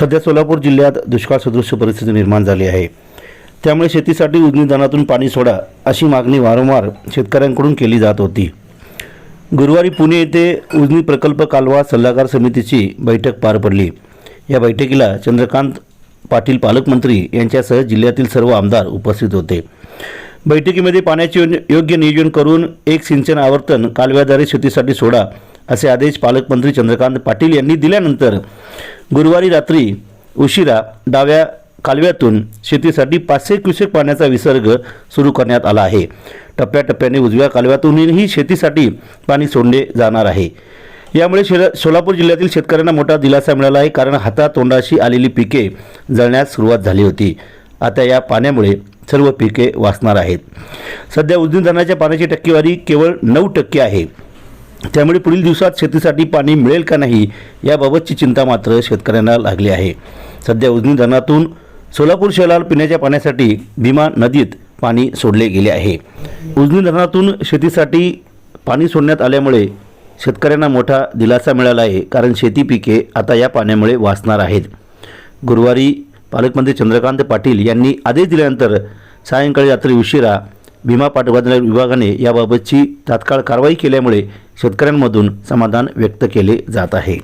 सध्या सोलापूर जिल्ह्यात दुष्काळ सदृश्य परिस्थिती निर्माण झाली आहे. त्यामुळे शेतीसाठी उजनी धरणातून पाणी सोडा अशी मागणी वारंवार शेतकऱ्यांकडून केली जात होती. गुरुवारी पुणे येथे उजनी प्रकल्प कालवा सल्लागार समितीची बैठक पार पडली. या बैठकीला चंद्रकांत पाटील पालकमंत्री यांच्यासह जिल्ह्यातील सर्व आमदार उपस्थित होते. बैठकीमध्ये पाण्याचे योग्य- योग्य नियोजन करून एक सिंचन आवर्तन कालव्याद्वारे शेतीसाठी सोडा असे आदेश पालकमंत्री चंद्रकांत पाटील यांनी दिल्यानंतर गुरुवारी रात्री उशिरा डाव्या कालव्यातून शेतीसाठी पाचशे क्युसेक पाण्याचा विसर्ग सुरू करण्यात आला आहे. टप्प्याटप्प्याने उजव्या कालव्यातूनही शेतीसाठी पाणी सोडले जाणार आहे. यामुळे शेला सोलापूर जिल्ह्यातील शेतकऱ्यांना मोठा दिलासा मिळाला आहे कारण हातातोंडाशी आलेली पिके जळण्यास सुरुवात झाली होती. आता या पाण्यामुळे सर्व पिके वाचणार आहेत. सध्या उजनी धरणाच्या पाण्याची टक्केवारी केवळ नऊ टक्के आहे. त्यामुळे पुढील दिवसात शेतीसाठी पाणी मिळेल का नाही याबाबतची चिंता मात्र शेतकऱ्यांना लागली आहे. सध्या उजनी धरणातून सोलापूर शहराला पिण्याच्या पाण्यासाठी भीमा नदीत पाणी सोडले गेले आहे. उजनी धरणातून शेतीसाठी पाणी सोडण्यात आल्यामुळे शेतकऱ्यांना मोठा दिलासा मिळाला आहे कारण शेती पिके आता या पाण्यामुळे वाचणार आहेत. गुरुवारी पालकमंत्री चंद्रकांत पाटील यांनी आदेश दिल्यानंतर सायंकाळी रात्री उशिरा भीमा पाटबंधारे विभागाने याबाबतची तात्काळ कारवाई केल्यामुळे शेतकऱ्यांमधून समाधान व्यक्त केले जात आहे.